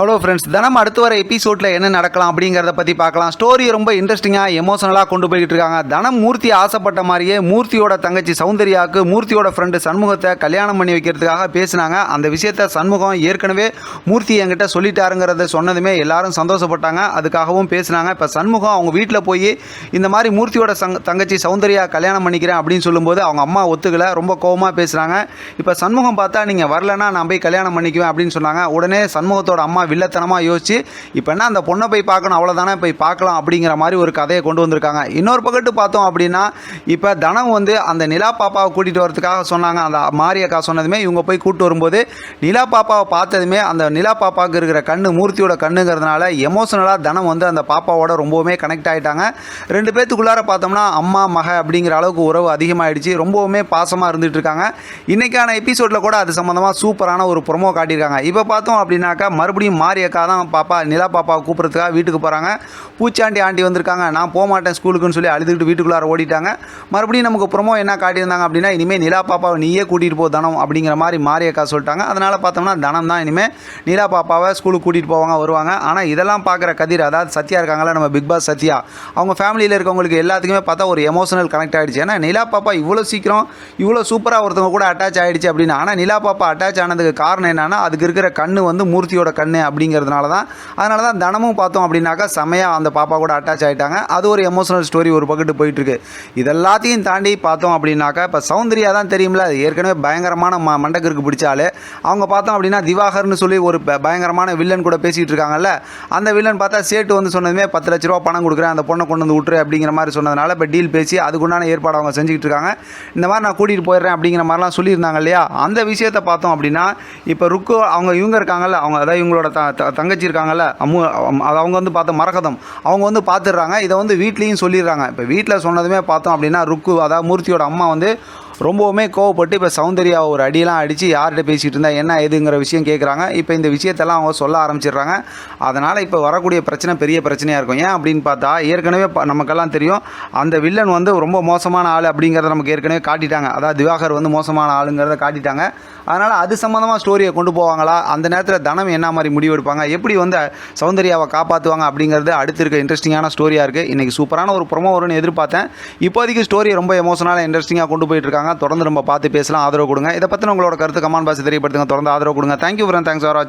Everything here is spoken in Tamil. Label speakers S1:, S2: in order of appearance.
S1: ஹலோ ஃப்ரெண்ட்ஸ் தினம் அடுத்து வர எபிசோடில் என்ன நடக்கலாம் அப்படிங்கிறத பற்றி பார்க்கலாம். ஸ்டோரி ரொம்ப இன்ட்ரெஸ்டிங்காக எமோஷனலாக கொண்டு போய்கிட்டு இருக்காங்க. தனம் மூர்த்தி ஆசைப்பட்ட மாதிரியே மூர்த்தியோட தங்கச்சி சௌந்தர்யாவுக்கு மூர்த்தியோட ஃப்ரெண்டு சண்முகத்தை கல்யாணம் பண்ணி வைக்கிறதுக்காக பேசினாங்க. அந்த விஷயத்த சண்முகம் ஏற்கனவே மூர்த்தி என்கிட்ட சொல்லிட்டாருங்கிறத சொன்னதுமே எல்லாரும் சந்தோஷப்பட்டாங்க. அதுக்காகவும் பேசினாங்க. இப்போ சண்முகம் அவங்க வீட்டில் போய் இந்த மாதிரி மூர்த்தியோட சங் தங்கச்சி சௌந்தர்யா கல்யாணம் பண்ணிக்கிறேன் அப்படின்னு சொல்லும்போது அவங்க அம்மா ஒத்துக்கலை. ரொம்ப கோவமாக பேசுகிறாங்க இப்போ சண்முகம் பார்த்தா நீங்கள் வரலன்னா நான் போய் கல்யாணம் பண்ணிக்குவேன் அப்படின்னு சொன்னாங்க. உடனே சண்முகத்தோட அம்மா வில்லத்தனமாக யோசிச்சு இப்போ என்ன அந்த பொண்ணை போய் பார்க்கணும் அவ்வளோதானே போய் பார்க்கலாம் அப்படிங்கிற மாதிரி ஒரு கதையை கொண்டு வந்திருக்காங்க. இன்னொரு பக்கத்து பார்த்தோம் அப்படின்னா இப்போ தனம் வந்து அந்த நிலா பாப்பாவை கூட்டிகிட்டு வரதுக்காக சொன்னாங்க. அந்த மாரியக்கா சொன்னதுமே இவங்க போய் கூப்பிட்டு வரும்போது நிலா பாப்பாவை பார்த்ததுமே அந்த நிலா பாப்பாவுக்கு இருக்கிற கண்ணு மூர்த்தியோட கண்ணுங்கிறதுனால எமோஷனலாக தனம் வந்து அந்த பாப்பாவோட ரொம்பவுமே கனெக்ட் ஆகிட்டாங்க ரெண்டு பேத்துக்குள்ளார பார்த்தோம்னா அம்மா மக அப்படிங்கிற அளவுக்கு உறவு அதிகமாகிடுச்சு ரொம்பவுமே பாசமாக இருந்துகிட்டு இருக்காங்க. இன்றைக்கான எபிசோடில் கூட அது சம்மந்தமாக சூப்பரான ஒரு ப்ரொமோ காட்டியிருக்காங்க. இப்போ பார்த்தோம் அப்படின்னாக்கா மறுபடியும் மாரியக்கா தான் பாப்பா நிலா பாப்பாவை கூப்பிட்றதுக்காக வீட்டுக்கு போகிறாங்க பூச்சாண்டி ஆண்டி வந்திருக்காங்க. நான் போக மாட்டேன் ஸ்கூலுக்குன்னு சொல்லி அழுதுகிட்டு வீட்டுக்குள்ளார ஓடிட்டாங்க. மறுபடியும் நமக்கு ப்ரொமோ என்ன காட்டியிருந்தாங்க அப்படின்னா இனிமேல் நிலா பாப்பாவை நீயே கூட்டிகிட்டு போ தனம் அப்படிங்கிற மாதிரி மாரியக்கா சொல்லிட்டாங்க. அதனால் பார்த்தோம்னா தனம் தான் இனிமேல் நிலா பாப்பாவை ஸ்கூலுக்கு கூட்டிகிட்டு போவாங்க வருவாங்க. ஆனால் இதெல்லாம் பார்க்குற கதிர் அதாவது சத்யா இருக்காங்களா நம்ம பிக் பாஸ் சத்யா அவங்க ஃபேமிலியில் இருக்கவங்களுக்கு எல்லாத்துக்குமே பார்த்தா ஒரு எமோஷனல் கனெக்ட் ஆகிடுச்சு ஏன்னா நிலா பாப்பா இவ்வளோ சீக்கிரம் இவ்வளோ சூப்பராக ஒருத்தவங்க கூட அட்டாச் ஆகிடுச்சு அப்படின்னு ஆனால் நிலா பாப்பா அட்டாச் ஆனதுக்கு காரணம் என்னன்னா அதுக்கு இருக்கிற கண்ணு வந்து மூர்த்தியோட கண்ணு அப்படிங்கிறதுனால தான் அதனால தான் தினமும் பார்த்தோம் அப்படின்னாக்கா செமையாக அந்த பாப்பா கூட அட்டாச் ஆகிட்டாங்க அது ஒரு எமோஷனல் ஸ்டோரி ஒரு பக்கத்து போயிட்டுருக்கு. இதெல்லாத்தையும் தாண்டி பார்த்தோம் அப்படின்னாக்கா இப்போ சௌந்தர்யா தான் தெரியும்ல அது ஏற்கனவே பயங்கரமான ம மண்டக்கருக்கு பிடிச்சாலே அவங்க பார்த்தோம் அப்படின்னா திவாகர்னு சொல்லி ஒரு பயங்கரமான வில்லன் கூட பேசிகிட்டு இருக்காங்கல்ல அந்த வில்லன் பார்த்தா சேட்டு வந்து சொன்னதுமே பத்து லட்ச ரூபா பணம் கொடுக்குறேன் அந்த பொண்ணை கொண்டு வந்து விட்டுரு அப்படிங்கிற மாதிரி சொன்னதுனால இப்போ டீல் பேசி அதுக்குண்டான ஏற்பாடு அவங்க செஞ்சுக்கிட்டு இருக்காங்க. இந்த மாதிரி நான் கூட்டிகிட்டு போயிடுறேன் அப்படிங்கிற மாதிரிலாம் சொல்லியிருந்தாங்க இல்லையா? அந்த விஷயத்தை பார்த்தோம் அப்படின்னா இப்போ ருக்கு அவங்க இவங்க இருக்காங்கல்ல அவங்க அதாவது இவங்களோட த த- தங்கச்சி இருக்காங்கல்ல அம்மு அது அவங்க வந்து பார்த்த மரகதம். அவங்க வந்து பார்த்துடுறாங்க. இதை வந்து வீட்லேயும் சொல்லிடுறாங்க. இப்போ வீட்டில் சொன்னதுமே பார்த்தோம் அப்படின்னா ருக்கு அதாவது மூர்த்தியோட அம்மா வந்து ரொம்பவுமே கோவப்பட்டு இப்போ சௌந்தர்யா ஒரு அடியெல்லாம் அடித்து யார்கிட்ட பேசிகிட்டு இருந்தா என்ன ஏதுங்கிற விஷயம் கேட்குறாங்க இப்போ இந்த விஷயத்தெல்லாம் அவங்க சொல்ல ஆரம்பிச்சிடுறாங்க. அதனால் இப்போ வரக்கூடிய பிரச்சனை பெரிய பிரச்சனையாக இருக்கும். ஏன் அப்படின்னு பார்த்தா ஏற்கனவே நமக்கெல்லாம் தெரியும் அந்த வில்லன் வந்து ரொம்ப மோசமான ஆள் அப்படிங்கிறத நமக்கு ஏற்கனவே காட்டிட்டாங்க. அதாவது திவாகர் வந்து மோசமான ஆளுங்கிறத காட்டிட்டாங்க. அதனால் அது சம்மந்தமாக ஸ்டோரியை கொண்டு போவாங்களா? அந்த நேரத்தில் தனம் என்ன மாதிரி முடிவு எடுப்பாங்க? எப்படி வந்து சௌந்தர்யாவை காப்பாற்றுவாங்க அப்படிங்கிறது அடுத்து இருக்க இன்ட்ரெஸ்டிங்கான ஸ்டோரியாக இருக்குது இன்றைக்கி சூப்பரான ஒரு ப்ரொமோ வரும்னு எதிர்பார்த்தேன் இப்போதைக்கு ஸ்டோரி ரொம்ப எமோஷனலாக இன்ட்ரெஸ்டிங்காக கொண்டு போயிட்டுருக்காங்க இருக்காங்க தொடர்ந்து நம்ம பார்த்து பேசலாம். ஆதரவு கொடுங்க. இதை பற்றின உங்களோட கருத்து கமெண்ட் பாக்ஸ் தெரியப்படுத்துங்க. தொடர்ந்து ஆதரவு கொடுங்க. தேங்க்யூ ஃப்ரெண்ட் தேங்க்ஸ் ஃபார் வாட்சிங்